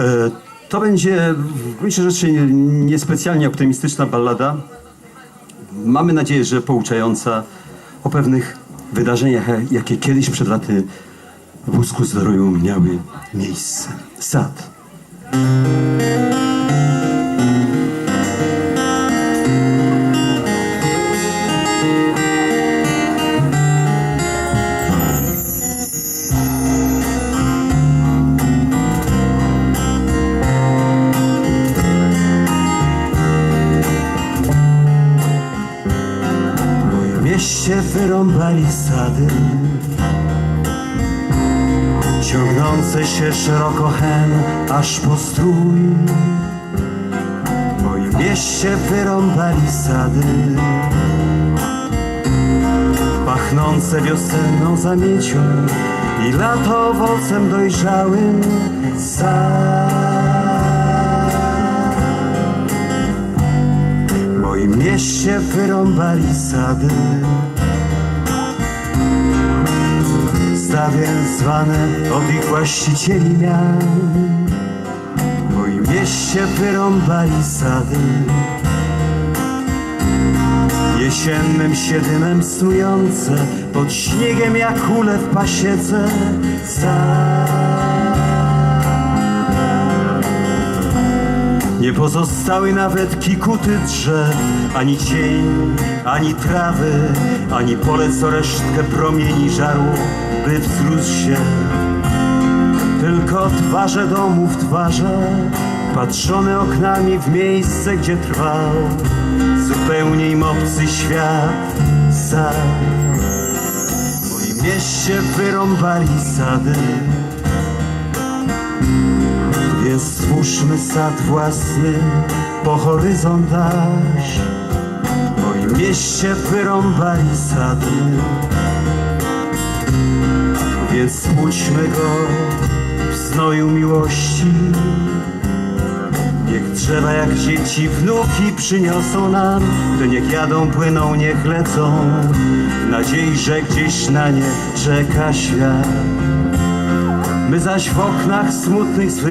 E, To będzie w gruncie rzeczy nie- niespecjalnie optymistyczna ballada. Mamy nadzieję, że pouczająca o pewnych wydarzeniach, jakie kiedyś przed laty w Busku Zdroju miały miejsce. Sad. Mieście wyrąbali sady Ciągnące się szeroko hen aż po strój. W moim mieście wyrąbali sady Pachnące wiosenną zamiecią I lato owocem dojrzałym mieście wyrąbali sady. Stawien zwane od ich właścicieli miał W moim mieście wyrąbali sady. Jesiennym siedymem snujące Pod śniegiem jak kule w pasiece. Sad Nie pozostały nawet kikuty drzew, ani cień, ani trawy, ani pole co resztkę promieni żaru, by wzrósł się. Tylko twarze domów, twarze, patrzone oknami w miejsce, gdzie trwał zupełnie im obcy świat, sad. W moim mieście wyrąbali sady, więc stwórzmy sad własny po horyzont aż W moim mieście wyrąbali sady. Więc spójrzmy go w znoju miłości. Niech drzewa jak dzieci wnuki przyniosą nam To niech jadą, płyną, niech lecą. W nadziei, że gdzieś na nie czeka świat. My zaś w oknach smutnych swych